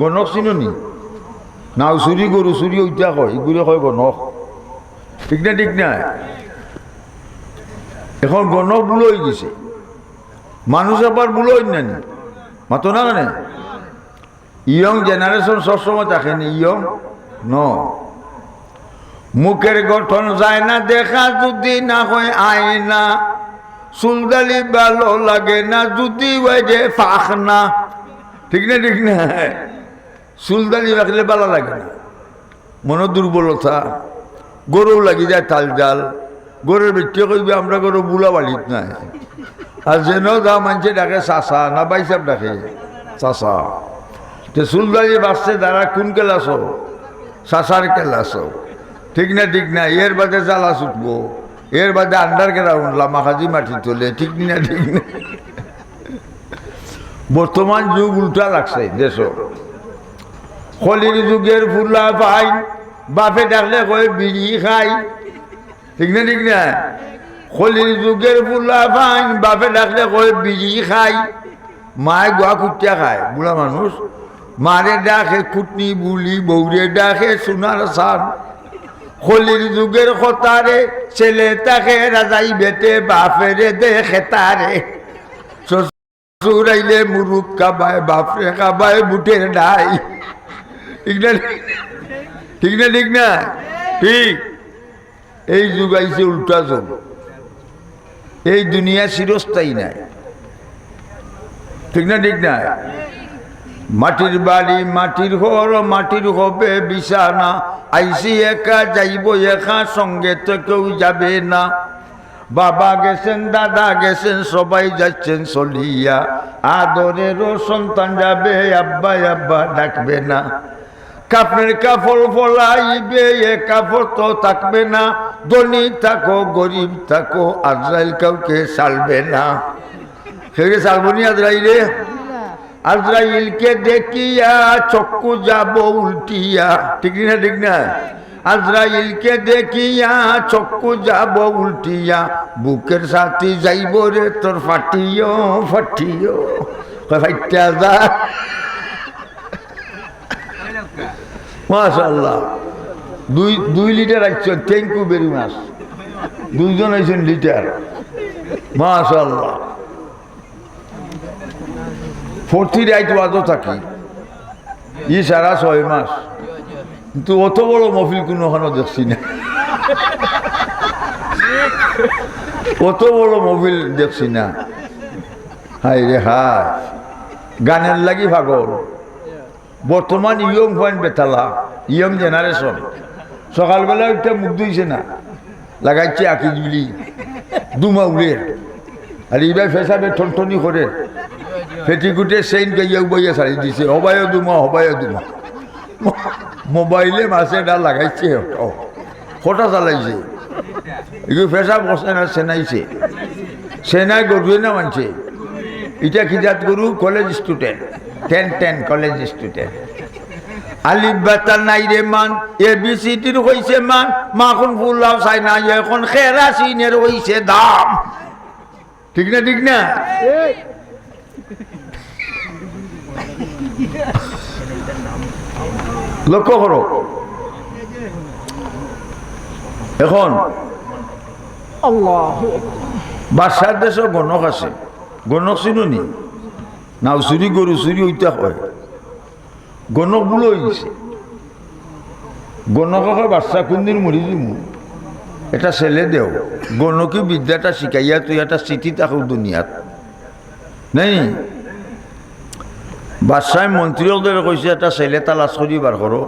গণক চিননি না? চুরি গরু চুরি উঠা কয় এগুলো কয় গণক। ঠিক না ঠিক না এখন গণক বুলো হয়ে গেছে মানুষ আবার বুলো হই না নি? মাতো না কেন ইয়ং জেনারেশন সবসময় থাকেনি ইয়ং? ন। মুখের গঠন যায় না, দেখা যদি না হয় আয়না চুলদালি ভালো লাগে না, যদি ওই যে ফাঁক না ঠিক না ঠিক না চুলদালি রাখলে ভালো লাগে না। মন দুর্বলতা গরু লাগি যায় তাল জাল গরুর বৃত্তি কইবে, আমরা গরু বুলা বালিত নাই। আর যেন যা মানছে ডাকে চাষা না বাইসাব ডাকে? চাষা তে চুলদালি বাঁচছে দাঁড়া কোন কেলাস চাষার কেলাস ঠিক না ঠিক না এর বাদে জ্বালা ছুটবো এর বাদে আন্ডার কেরা উঠলাম মাখাজি মাটি তোলে। ঠিক না ঠিক না। বর্তমান যুগ উল্টা লাগছে দেশ কলির যুগের ফুলা পাই, বাপে ডাকলে কয়, বিড়ি খাই। ঠিক না ঠিক না? কলির যুগের ফুলা পাই, বাপে ডাকলে কয়, বিড়ি খাই। মায় গোয়া কুটিয়া খায় বুড়া মানুষ। মারে ডাকে কুটনি বুলি বৌরে ডাকে সোনার সান কলির যুগের খতারে ছেলে তাকে রাজাই বেটে বাপেরে দেখে তারে চুরাইলে মুরুখ কাবায় বাপরে কাবায় বুটের ডাই ঠিক না? ঠিক না ঠিক না? ঠিক। এই যুগ আইছে উল্টা যুগ। এই দুনিয়া চিরস্থায়ী নাই। ঠিক না ঠিক না? মাটির বাড়ি, মাটির ঘর, মাটির হবে বিছানা। আইসি একা, যাইব একা, সঙ্গে তো কেউ যাবে না। বাবা গেছেন, দাদা গেছেন, সবাই যাচ্ছেন চলিয়া। আদরেরও সন্তান যাবে আব্বা আব্বা ডাকবে না। কাপড়ের কাপড় ফলাইবে, এ কাপড় তো থাকবে না। ধনী থাকো, গরিব থাকো, আজরাইল কাউকে সালবে না। সেকে সালবনি আজরাইলে? আজরাইলকে দেখিয়া চক্ষু যাব উল্টিয়া। ঠিক না ঠিক না? আজরাইলকে দেখিয়া চক্ষু যাব উল্টিয়া। বুকের সাথে যাইব রে, তোর ফাটিও ফাটিও। ফাইটা যা মাশাল্লাহ দুই দুই লিটার আসছেন থ্যাংক ইউ মাছ। দুইজন আইছেন লিটার। মাশাল্লাহ ফোর্থি রাইট ওয়াজও থাকি। ই সারা ছয় মাস। কিন্তু অত বড় মফিল কোনোখানো দেখছি না। অত বড় মফিল দেখছি না। হাই রে হাই গানের লাগি ভাগল বর্তমান ইয়ং পয়েন্ট বেতালা, ইয়ং জেনারেশন। সকালবেলা একটা মুখ ধুইছে না, লাগাইছে আঁকি জুলি দুমা উড়ের আর এইবার ফেসাবে ঠনঠনি করে ফেটিকুটে সেইন গাইয়া বইয়া ছাড়ি দিছে হবায় দুমা হবায় দুমা। মোবাইলে মাসে ডা লাগাইছে ফটা চালাইছে। এগুলো ফেসা বসে না সেনাইছে সেনাই গরুয়ে না মানছে। এটা খিজাত গরু? College student ten ten college student আলিফ বেতা নাই রে মান এ বি সি টির হইছে মান মাখন ফুলাও চাই না এখন খেরা সিনের হইছে দাম। ঠিক না ঠিক না? লক্ষ্য করো। এখন বাদশার দেশে গণক আছে। গণক চিনুনি নাও চুরি গরু চুরি ওইটা হয়। গণক বুলো হয়েছে গণককে বাচ্চা কোনদিন মরি দিমু এটা ছেলে দেও। গণকি বিদ্যাটা শিখাইয়া তুই একটা চিঠি থাকো দুনিয়াত। নেই? বাদশাহ মন্ত্রীদের কৈছে একটা ছেলে তালাশ করি বার করো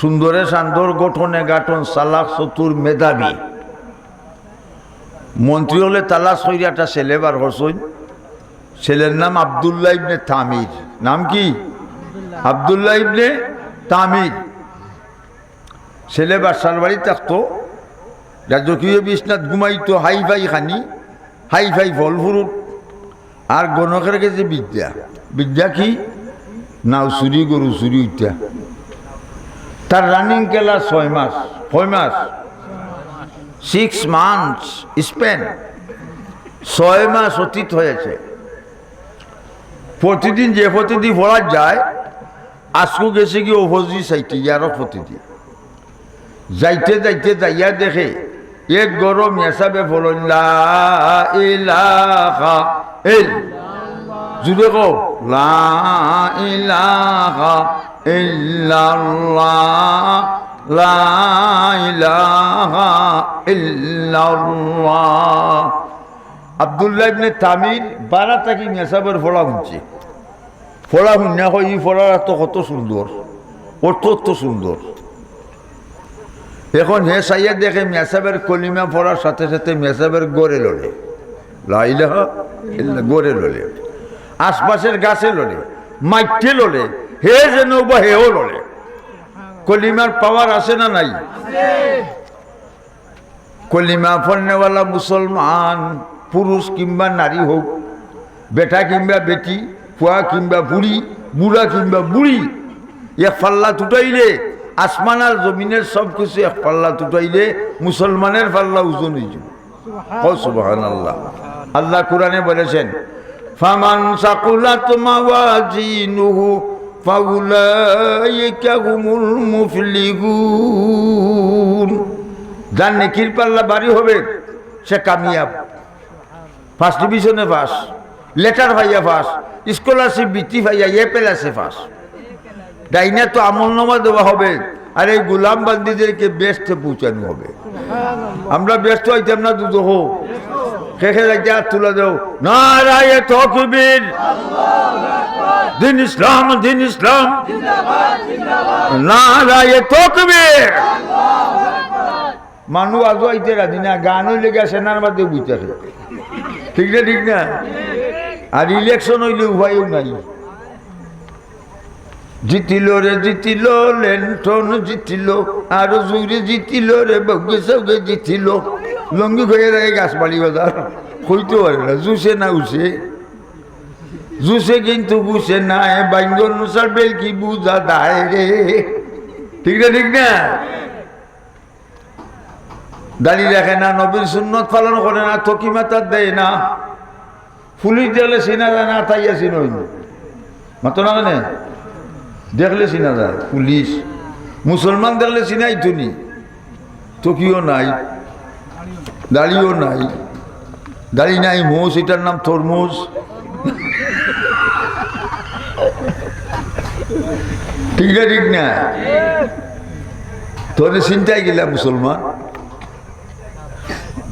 সুন্দরে সান্দর গঠনে গাঠন চালাক চতুর মেধাবী মন্ত্রী হলে তালাশ করি একটা ছেলে বার করছই ছেলের নাম আবদুল্লাহ ইবনে তামির। নাম কি? Abdullah Ibn Tamir. ছেলে বাসার বাড়ি থাকতো। রাজকীয় বিশ্বনাথ ঘুমাইতো হাই ফাই খানি হাই ফাই ফল ফুরুট। আর গণকের কাছে বিদ্যা। বিদ্যা কি? নাও চুরি গরু চুরি উঠা তার রানিং কেলা ছয় মাস। ছয় মাস। সিক্স মান্থস স্পেন ছয় মাস অতীত হয়েছে। প্রতিদিন যে প্রতিদিন পড়া যায়, আজকু গেছে কি অভজি চাইতে ইয়ারও প্রতিটি যাইতে যাইতে, যাইয়া দেখে, এক গরম হিসাবে ফলন জুড়ে কো লা ইলাহা ইল্লাল্লাহ, লা ইলাহা ইল্লাল্লাহ। আব্দুল্লাহ ইবনে তামির বারা থাকি মেসাবের ফলা শুনছে ফলা শুনিয়া হয় ই ফলার তো কত সুন্দর? অর্থ অত সুন্দর। এখন হে সাইয়া দেখে মেসাবের কলিমা পড়ার সাথে সাথে মেসাবের গড়ে লড়ে। লাইলাহ গড়ে লড়ে। আশপাশের গাছে লড়ে, মাইটে লড়ে, হে যেন বা হেও লড়ে। কলিমার পাওয়ার আছে না নাই? কলিমা পড়নেওয়ালা মুসলমান পুরুষ কিংবা নারী হোক, বেটা কিংবা বেটি ফুয়া কিংবা বুড়ি, বুড়া কিংবা বুড়ি, এক পাল্লা তুটাইলে, আসমান আর জমিনের সব কিছু এক পাল্লা তুটাইলে মুসলমানের পাল্লা ওজন হয়ে সুবাহান আল্লাহ আল্লাহ কোরআনে বলেছেন, ফামান সাকুলাত মাওয়াজিনুহু ফাউলাইকা হুমুল মুফলিহুন যার নেকির পাল্লা বাড়ি হবে, সে কামিয়াব। ফার্স্ট ডিভিশনে পাস লেটার ভাইয়া পাস স্কলারশিপ বৃত্তি ভাইয়া, এ পেলাসে পাস ডাইনা তো আমল নামা দেওয়া হবে, আর এই গোলাম বান্দিদেরকে বেস্ট পৌঁছানো হবে। আমরা ব্যস্ত হইতাম না দুধ হো। খেখে যাইতে হাত তুলে দেও। নারায় দিন ইসলাম দিন ইসলাম। নারায় মানুষ আজও আইতে রাজি না, গান হইলে গিয়া সেনার মধ্যে বুঝতে ঠিক না ঠিক না? আর ইলেকশন হইলে উভয়ও নাই। জিতিল রে, জিতিল, লেন্টন জিতিল, আর জুড়ে জিতিল রে, বগে সৌগে জিতিল। লঙ্গি হয়ে রে গাছ বাড়ি বাজার। হইতে পারে না জুসে না উসে জুসে কিন্তু বুসে না বাইঙ্গন অনুসার বেল কি বুঝা দায় রে। ঠিক না ঠিক না? দাঁড়িয়ে রাখে না, নবীর সুন্নত পালন করে না, থকি মাতার দেয় না। পুলিশ দেখলে চিনা যায় না, তাইয়া চিনই মাতো না মানে দেখলে চিনা যায়, পুলিশ। মুসলমান দেখলে চিনাই তুনি তকিও নাই দাড়িও নাই দাড়ি নাই, মোষ, এটার নাম তরমুজ ঠিক না ঠিক না? তোরে চিন্তাই গেলা মুসলমান।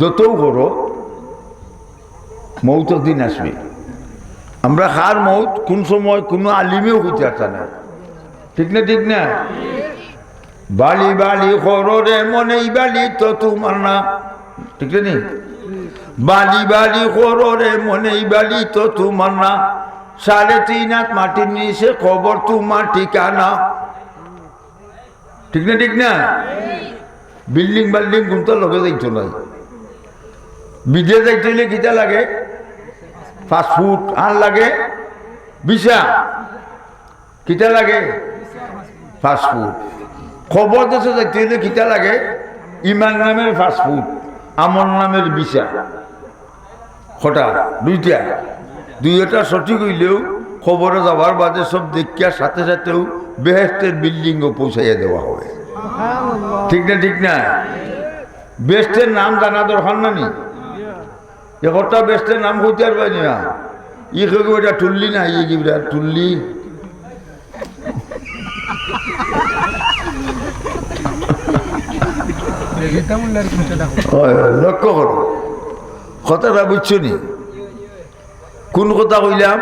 যতও করো মৌত দিন আসবে। আমরা খার মৌত কোন সময় কোনো আলিমেও হইতে আসা না। ঠিক না ঠিক না? বালি বালি খররে মনেই বালি তো তোমার না। ঠিক না বালি বালি খররে মনেই বালি তো তোমার না। সাড়ে তিন হাত মাটির নিচে খবর তোমার ঠিকানা। ঠিক না ঠিক না? বিল্ডিং বাল্ডিং কোনটা লগে যাইতো নাই। বিদে যাইতে হইলে কিটা লাগে? ফাস্টফুড আর লাগে? বিশা কিটা লাগে? ফাস্টফুড খবর দেশে যাইতে হইলে কিটা লাগে? ইমান নামের ফাস্টফুড আমন নামের বিশা কটা দুইটা। দুইটা সঠিক হইলেও খবরে যাওয়ার বাদে সব দেখিয়ার সাথে সাথেও বেহেস্তের বিল্ডিংও পৌঁছাইয়া দেওয়া হবে। ঠিক না ঠিক না? বেস্টের নাম জানা দরকার না নি? একটা বেস্টের নাম কইতে পারবে না। ই কেউ এটা টুল্লি না ইয়ে কি বিরাট টুল্লি। লক্ষ্য করো। কথাটা বুঝছ নি? কোন কথা কইলাম?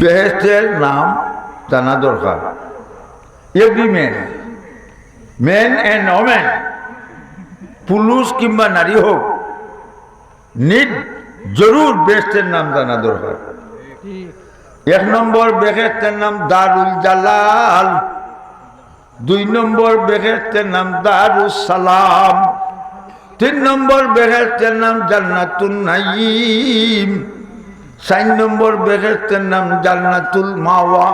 বেহেস্টের নাম জানা দরকার। Every man man and woman পুরুষ কিংবা নারী হোক, নিট জরুর বেস্টের নাম জানা দরকার। এক নম্বর বেহেস্তের নাম দারুল জালাল, দুই নম্বর বেহেস্তের নাম দারুস সালাম, তিন নম্বর বেহেস্তের নাম জান্নাতুল নাইম চার নম্বর বেহেস্তের নাম জান্নাতুল মাওয়া,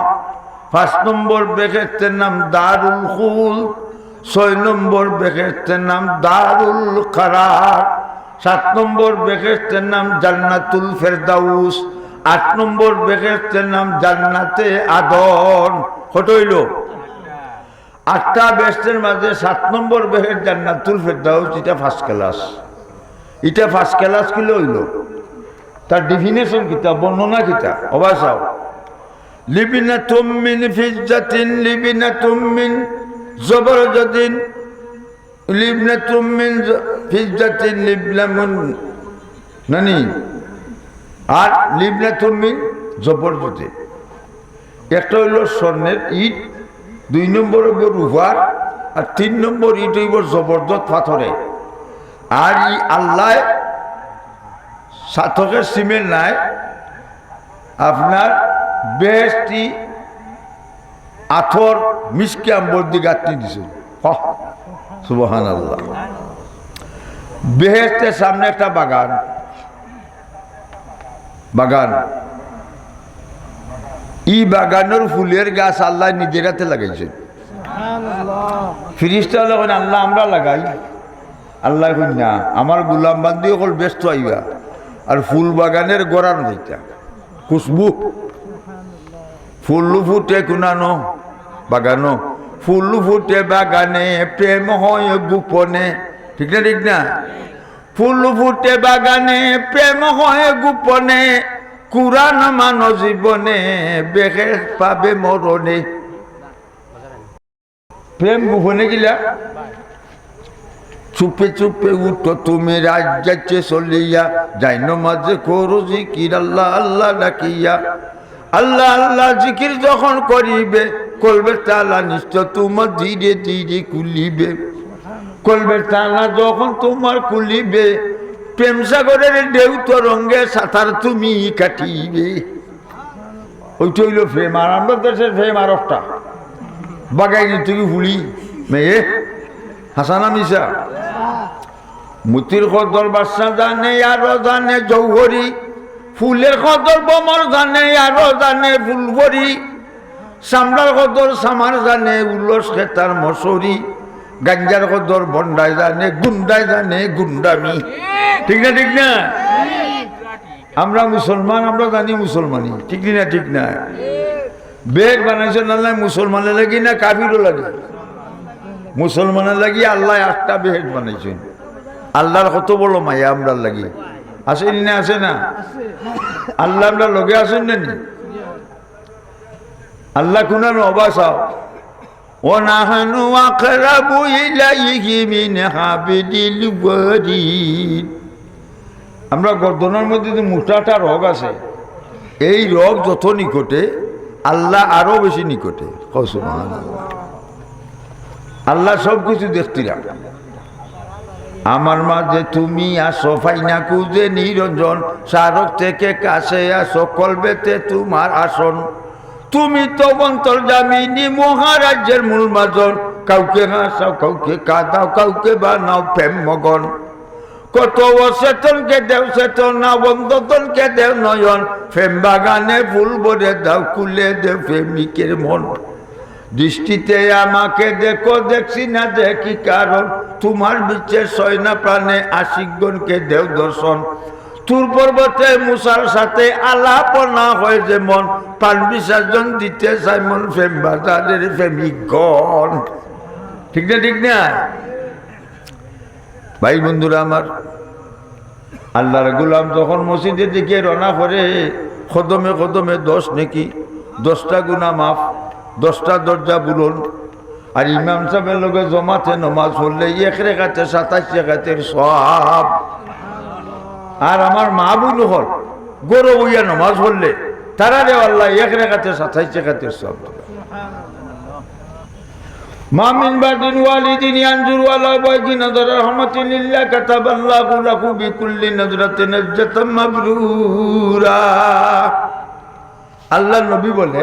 পাঁচ নম্বর বেহেস্তের নাম দারুল খুল ছয় নম্বর বেহেস্তের নাম দারুল কারার, সাত নম্বর বেহেস্তের নাম জান্নাতুল ফেরদাউস, আট নম্বর বেহেস্তের নাম জান্নাতে আদন। হইল? আটটা বেস্টের মাঝে সাত নম্বর বেহের জান্নাতুল ফেরদাউস, এটা ফার্স্ট ক্লাস এটা ফার্স্ট ক্লাস কিলো হইল? তার ডিফিনেশন কিতা বর্ণনা কিতা অবাসাও লিবিনা তুমিন ফিজাতিন লিবিনা তুমিন জবরজদিন লিবনা তুমিন ফিজাতিন লিবনামুন নানি? আর লিবনা তুমিন জবরজতে একটা হইল স্বর্ণের ইট দুই নম্বর হইব রুফার, আর তিন নম্বর ইট হইব জবরদস্ত পাথরে। আর ই আল্লাহ সাথকের সিমেন্ট নাই, আপনার বেশটি আথর মিসকে আম্বর দি গাঁথনি দিছে। সুবহান আল্লাহ বেহেস্তের সামনে একটা বাগান। বাগান। ই বাগানের ফুলের গাছ আল্লাহ নিজের হাতে লাগাইছে। ফিরিস্তা যখন আল্লাহ আমরা লাগাই। আল্লাহ কই না আমার গুলাম বান্দি অকল ব্যস্ত আইবা আর ফুল বাগানের গড়ান দিতা খুশবু। ফুল ফুটে কুনানো। বাগানো। ফুল ফুটে বাগানে, প্রেম হয় গোপনে। ঠিক না ঠিক না? ফুল ফুটে বাগানে, প্রেম হয় গোপনে। কুরান মান জীবনে বেগে পাবে মরণে। প্রেম গোপনে গিলা চুপে চুপে উঠো তুমি রাজ্যাচ্ছে চলিয়া। যাই মাঝে করো, জিকির আল্লাহ আল্লাহ ডাকিয়া। আল্লাহ আল্লাহ জিকির যখন করিবে, কলবের তালা নিশ্চয় তোমার ধীরে ধীরে কুলিবে কলবের তালা যখন তোমার কুলিবে প্রেম সাগরের ঢেউ তরঙ্গে সাঁতার তুমি কাটিবে। ওইটা হইল ফ্রেম আর আমরা দেশের ফ্রেম আর একটা। বাগাইনি তুমি ফুলি মেয়ে। হাসানা মিশা মুতির কদর বাসা জানে, আরও জানে, জৌহরি। ফুলের কদর বমর জানে, আরও জানে ফুলভরি সামরার কদর সামার জানে উল্লস খেতার মশরি গাঞ্জার কদর বন্ডায় জানে গুন্ডায় জানে, গুন্ডামি। ঠিক না ঠিক না? আমরা মুসলমান, আমরা জানি মুসলমানি। ঠিক না ঠিক না? বেগ বানাইছে না মুসলমানের লাগি না কাবিরও লাগে? মুসলমানের লাগি আল্লাহ আটটা বেহেদ বানাইছেন। আল্লাহর কত বড় মায়া আমরার লাগি। আসেনি না আসে না? আল্লাহ আমরা লগে আসেন না আল্লাহ কুনানো অবাসাও নাহানু আকরাবু ইলাইহি মিন হাবিলিল ওয়ারিদ আমরা গর্দনের মধ্যে যে মোটাটা রোগ আছে, এই রোগ যত নিকটে, আল্লাহ আরও বেশি নিকটে। কসমান আল্লাহ সব কিছু দেখতিরা আমার মাঝে তুমি আসো, ফাইনা কুজে নিরঞ্জন। সারক থেকে কাছে আসো, কলবেতে তোমার আসন। তুমি তো অন্তর জামিনী মহারাজ্যের মূল মাজন। কাউকে হাসাও কাউকে কাঁদাও, কাউকে বানাও প্রেম মগন। কত অচেতনকে দেও চেতনা বন্ধতনকে দেও নয়ন। প্রেম বাগানে ফুল ভরে দাও, কুলে দেও প্রেমিকের মন। দৃষ্টিতে আমাকে দেখো, দেখছি না দেখি কারণ। তোমার বিচ্ছে সয়না প্রাণে আশিকগণকে দেও দর্শন। তুর পর্বতে মুসার সাথে আলাপনা হয় যেমন, প্রাণ বিসর্জন দিতে সাইমন ফেম বাজারের প্রেমিকগণ। ঠিক না ঠিক না? ভাই বন্ধুরা আমার, আল্লাহর গুলাম যখন মসজিদে দিকে রওনা করে, কদমে কদমে দশ নাকি, দশটা গুণা মাফ দশটা দরজা বুলন। আর ইমাম সাহেবের লগে জমাতে নমাজ পড়লে এক রেখাতে সাতাশ রেখাতের সব। আর আমার মা বুল হল গরু বইয়া নমাজ পড়লে, তারা রে আল্লাহ এক রেখাতে সাতাইশ রেখাতের সব মা মিন বাদিন ওয়ালিদিন ইয়ানজুরু আলা বাইজি নাযার রাহমাতিন লিল্লাহ, কাতাবাল্লাহু লাহু বিকুল্লি নাজরাতিন নাজরাতাম মাবরুরা। আল্লাহ নবী বলে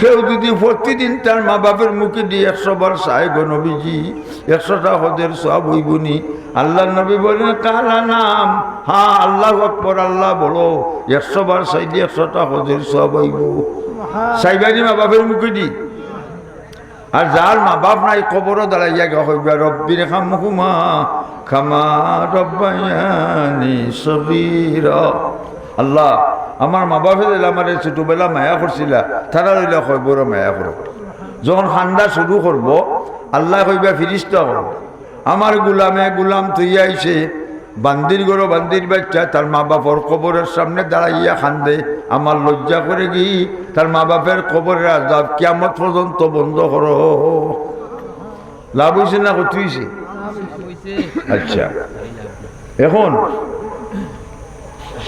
কেউ যদি প্রতিদিন তার মা বাপের মুখে দিয়ে একশো বার চায় গো নবীজি একশোটা হদের সব হইবনি আল্লাহ নবী বলেন কালা নাম। হা আল্লাহ আকবর আল্লাহ বলো একশো বার চাইলে একশোটা হদের সব হইব। চাইবানি মা বাপের মুখে দি। আর যার মা বাপ নাই কবরও দাঁড়াইয়া গে হইবা রব্বির খামুমা খামা রব্বায়ানি সবির আল্লাহ আমার মা বাপে দিলে আমার এই ছোটবেলা মায়া করছিলা তারা রইলে হইবর মায়া করব যখন ঠান্ডা শুরু করব আল্লাহ কইবা ফিরিস্ত করব আমার গুলামে গুলাম তুই আইছে বান্দির গরো বান্দির বাচ্চা তার মা বাপর কবরের সামনে দাঁড়াইয়া খান্দে আমার লজ্জা করে গি তার মা বাপের কবরের আজাব কিয়ামত পর্যন্ত বন্ধ করো। লাভ হয়েছে না হয়েছে আচ্ছা। এখন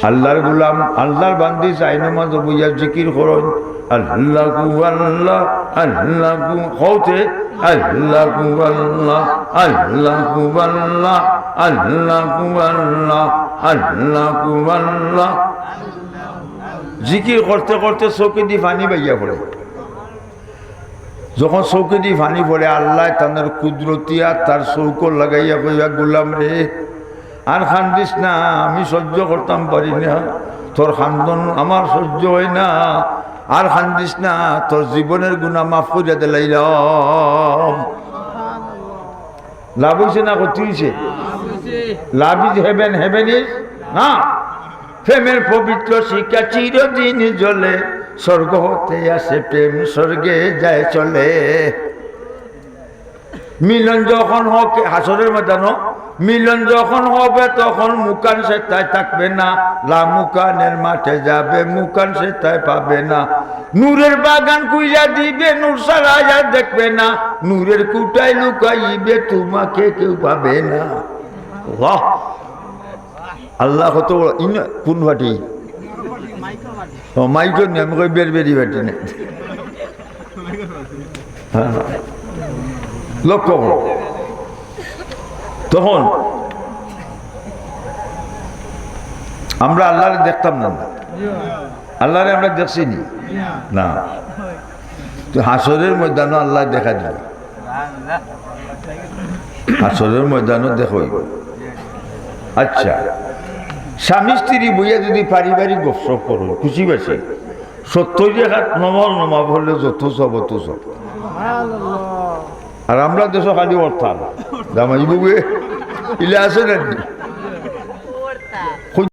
আল্লাহর গুলাম, আল্লাহর বান্দি চাই নামাজ বুঝা জিকির করন জিকির করতে করতে চৌকি দি পানি বাইয়া পড়ে যখন চৌকি দি পানি পড়ে আল্লাহ তাদের কুদরতিয়া তার চৌকো লাগাইয়া কইয়া গুলাম রে আর খান্দিস না আমি সহ্য করতাম পারি না। তোর খান্দন আমার সহ্য হয় না। আর খান্দিস না তোর জীবনের গুণা মাফ করিয়া দিলাইলাম। লাভ হয়েছে না কত হয়েছে love is heaven heaven is না। প্রেমের পবিত্র শিক্ষা চিরদিন জ্বলে স্বর্গ হতে আসে প্রেম স্বর্গে যায় চলে। মিলন যখন হবে হাসরের ময়দানো মিলন যখন হবে, তখন মুকান সে তাই থাকবে না। লা মুকানের মাঠে যাবে, মুকান সে তাই পাবে না। নূরের বাগান কুইয়া দিবে, নূর সারা দেখবে না। নূরের কুটাই লুকাইবে, তোমাকে কেউ পাবে না। বাহ আল্লাহ কত ইন কোন ভাটি? ও মাইকর নেই, আমি কই বের বেরি ভাটি হ্যাঁ। লক্ষ্য তখন আমরা আল্লাহরে দেখতাম না। আল্লাহরে আমরা দেখছি নি। না তো হাসরের ময়দানও আল্লাহ দেখা দিল হাসরের ময়দানও দেখই আচ্ছা। স্বামী স্ত্রী বইয়া যদি পারিবারিক গপসপ করো, খুশি বাসে। সত্তর টাকা নমল নমাব হলে যত সব, অত সব। আর আমরা দেশ খালি অর্থাৎ। দামাই বুবে ইলে আছে নাকি